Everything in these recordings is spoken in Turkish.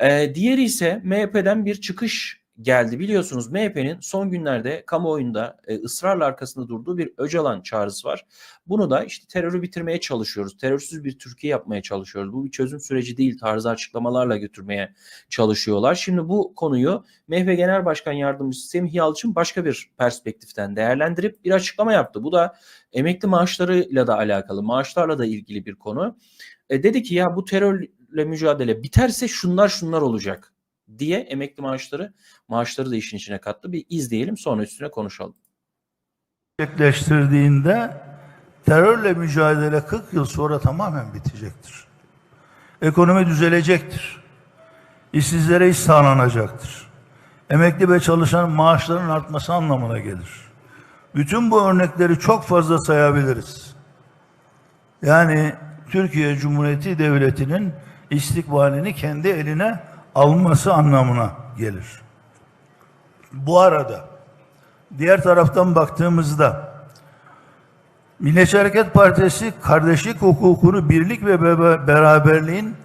Ee, diğeri ise MHP'den bir çıkış geldi. Biliyorsunuz MHP'nin son günlerde kamuoyunda e, ısrarla arkasında durduğu bir Öcalan çağrısı var. Bunu da işte terörü bitirmeye çalışıyoruz. Terörsüz bir Türkiye yapmaya çalışıyoruz. Bu bir çözüm süreci değil tarzı açıklamalarla götürmeye çalışıyorlar. Şimdi bu konuyu MHP Genel Başkan Yardımcısı Semih Yalçın başka bir perspektiften değerlendirip bir açıklama yaptı. Bu da emekli maaşlarıyla da alakalı, maaşlarla da ilgili bir konu. E, dedi ki ya bu terörle mücadele biterse şunlar şunlar olacak diye emekli maaşları maaşları da işin içine kattı. Bir izleyelim sonra üstüne konuşalım. gerçekleştirdiğinde terörle mücadele 40 yıl sonra tamamen bitecektir. Ekonomi düzelecektir. İşsizlere iş sağlanacaktır. Emekli ve çalışan maaşların artması anlamına gelir. Bütün bu örnekleri çok fazla sayabiliriz. Yani Türkiye Cumhuriyeti Devleti'nin istikbalini kendi eline alması anlamına gelir. Bu arada diğer taraftan baktığımızda Milliyetçi Hareket Partisi kardeşlik hukukunu birlik ve be- beraberliğin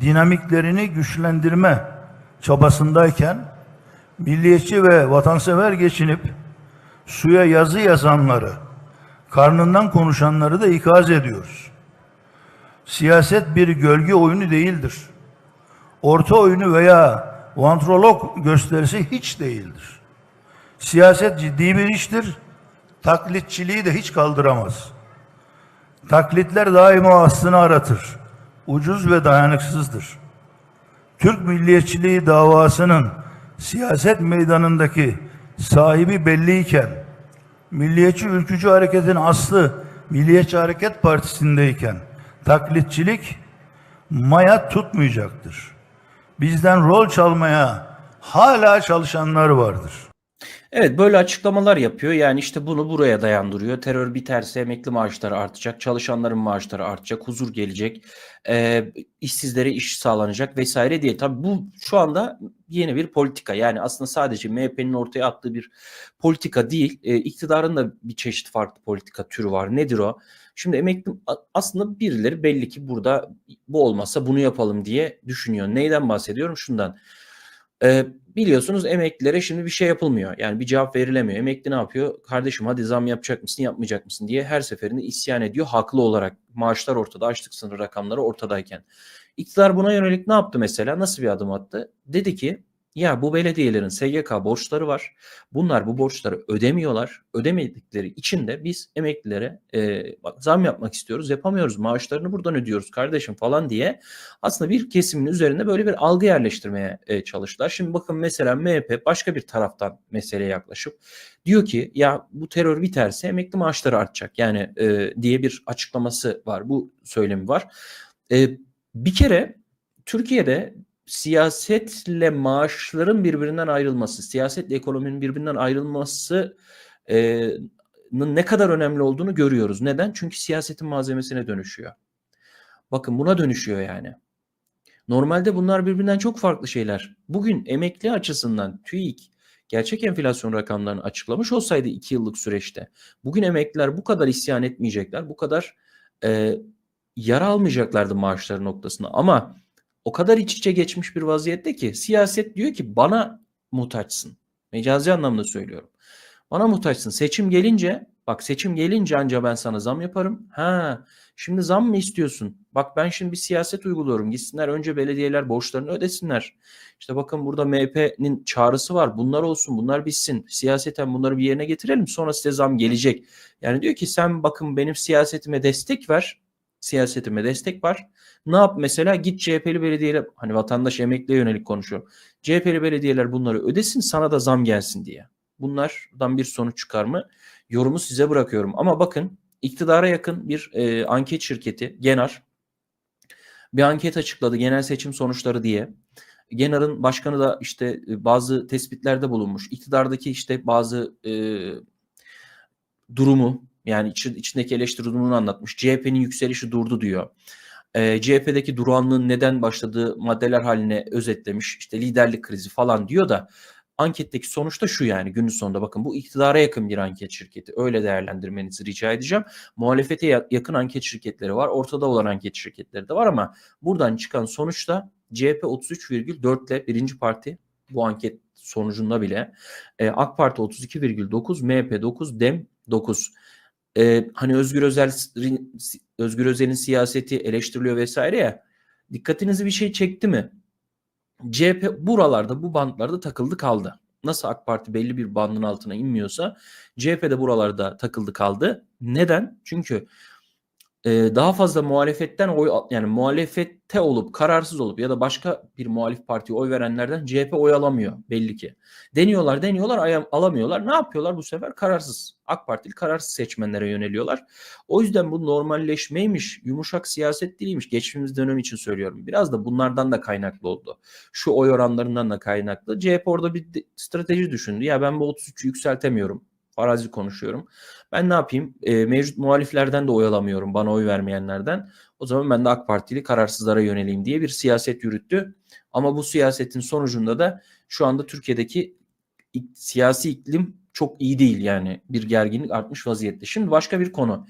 dinamiklerini güçlendirme çabasındayken milliyetçi ve vatansever geçinip suya yazı yazanları, karnından konuşanları da ikaz ediyoruz. Siyaset bir gölge oyunu değildir. Orta oyunu veya vantrolog gösterisi hiç değildir. Siyaset ciddi bir iştir. Taklitçiliği de hiç kaldıramaz. Taklitler daima aslını aratır. Ucuz ve dayanıksızdır. Türk milliyetçiliği davasının siyaset meydanındaki sahibi belliyken, milliyetçi ülkücü hareketin aslı Milliyetçi Hareket Partisi'ndeyken taklitçilik maya tutmayacaktır. Bizden rol çalmaya hala çalışanlar vardır. Evet böyle açıklamalar yapıyor. Yani işte bunu buraya dayandırıyor. Terör biterse emekli maaşları artacak, çalışanların maaşları artacak, huzur gelecek, e, işsizlere iş sağlanacak vesaire diye. Tabii bu şu anda yeni bir politika. Yani aslında sadece MHP'nin ortaya attığı bir politika değil. E, iktidarın da bir çeşit farklı politika türü var. Nedir o? Şimdi emekli aslında birileri belli ki burada bu olmazsa bunu yapalım diye düşünüyor. Neyden bahsediyorum? Şundan. Ee, biliyorsunuz emeklilere şimdi bir şey yapılmıyor. Yani bir cevap verilemiyor. Emekli ne yapıyor? Kardeşim hadi zam yapacak mısın, yapmayacak mısın diye her seferinde isyan ediyor. Haklı olarak maaşlar ortada, açlık sınırı rakamları ortadayken. İktidar buna yönelik ne yaptı mesela? Nasıl bir adım attı? Dedi ki ya bu belediyelerin SGK borçları var. Bunlar bu borçları ödemiyorlar. Ödemedikleri için de biz emeklilere e, zam yapmak istiyoruz. Yapamıyoruz. Maaşlarını buradan ödüyoruz kardeşim falan diye aslında bir kesimin üzerinde böyle bir algı yerleştirmeye e, çalıştılar. Şimdi bakın mesela MHP başka bir taraftan meseleye yaklaşıp diyor ki ya bu terör biterse emekli maaşları artacak yani e, diye bir açıklaması var. Bu söylemi var. E, bir kere Türkiye'de siyasetle maaşların birbirinden ayrılması, siyasetle ekonominin birbirinden ayrılması e, ne kadar önemli olduğunu görüyoruz. Neden? Çünkü siyasetin malzemesine dönüşüyor. Bakın buna dönüşüyor yani. Normalde bunlar birbirinden çok farklı şeyler. Bugün emekli açısından TÜİK gerçek enflasyon rakamlarını açıklamış olsaydı 2 yıllık süreçte bugün emekliler bu kadar isyan etmeyecekler, bu kadar e, yara almayacaklardı maaşları noktasında. Ama o kadar iç içe geçmiş bir vaziyette ki siyaset diyor ki bana muhtaçsın. Mecazi anlamda söylüyorum. Bana muhtaçsın. Seçim gelince bak seçim gelince anca ben sana zam yaparım. Ha şimdi zam mı istiyorsun? Bak ben şimdi bir siyaset uyguluyorum. Gitsinler önce belediyeler borçlarını ödesinler. İşte bakın burada MHP'nin çağrısı var. Bunlar olsun bunlar bitsin. Siyaseten bunları bir yerine getirelim. Sonra size zam gelecek. Yani diyor ki sen bakın benim siyasetime destek ver. Siyasetime destek var. Ne yap mesela git CHP'li belediyeler hani vatandaş emekliye yönelik konuşuyor. CHP'li belediyeler bunları ödesin sana da zam gelsin diye. Bunlardan bir sonuç çıkar mı? Yorumu size bırakıyorum. Ama bakın iktidara yakın bir e, anket şirketi Genar bir anket açıkladı genel seçim sonuçları diye. Genar'ın başkanı da işte e, bazı tespitlerde bulunmuş. İktidardaki işte bazı e, durumu yani içi, içindeki eleştiri durumunu anlatmış. CHP'nin yükselişi durdu diyor. E, CHP'deki durağanlığın neden başladığı maddeler haline özetlemiş. İşte liderlik krizi falan diyor da anketteki sonuçta şu yani günün sonunda bakın bu iktidara yakın bir anket şirketi. Öyle değerlendirmenizi rica edeceğim. Muhalefete yakın anket şirketleri var. Ortada olan anket şirketleri de var ama buradan çıkan sonuçta CHP 33,4 ile birinci parti bu anket sonucunda bile. E, AK Parti 32,9, MHP 9, DEM 9. E, hani Özgür Özel Özgür Özel'in siyaseti eleştiriliyor vesaire ya. Dikkatinizi bir şey çekti mi? CHP buralarda bu bantlarda takıldı kaldı. Nasıl AK Parti belli bir bandın altına inmiyorsa CHP de buralarda takıldı kaldı. Neden? Çünkü e, daha fazla muhalefetten oy yani muhalefette olup kararsız olup ya da başka bir muhalif partiye oy verenlerden CHP oy alamıyor belli ki. Deniyorlar deniyorlar alamıyorlar. Ne yapıyorlar bu sefer? Kararsız. AK Partili kararsız seçmenlere yöneliyorlar. O yüzden bu normalleşmeymiş, yumuşak siyaset değilmiş. Geçtiğimiz dönem için söylüyorum. Biraz da bunlardan da kaynaklı oldu. Şu oy oranlarından da kaynaklı. CHP orada bir strateji düşündü. Ya ben bu 33'ü yükseltemiyorum. Farazi konuşuyorum. Ben ne yapayım? E, mevcut muhaliflerden de oy alamıyorum. Bana oy vermeyenlerden. O zaman ben de AK Partili kararsızlara yöneleyim diye bir siyaset yürüttü. Ama bu siyasetin sonucunda da şu anda Türkiye'deki siyasi iklim çok iyi değil yani. Bir gerginlik artmış vaziyette. Şimdi başka bir konu.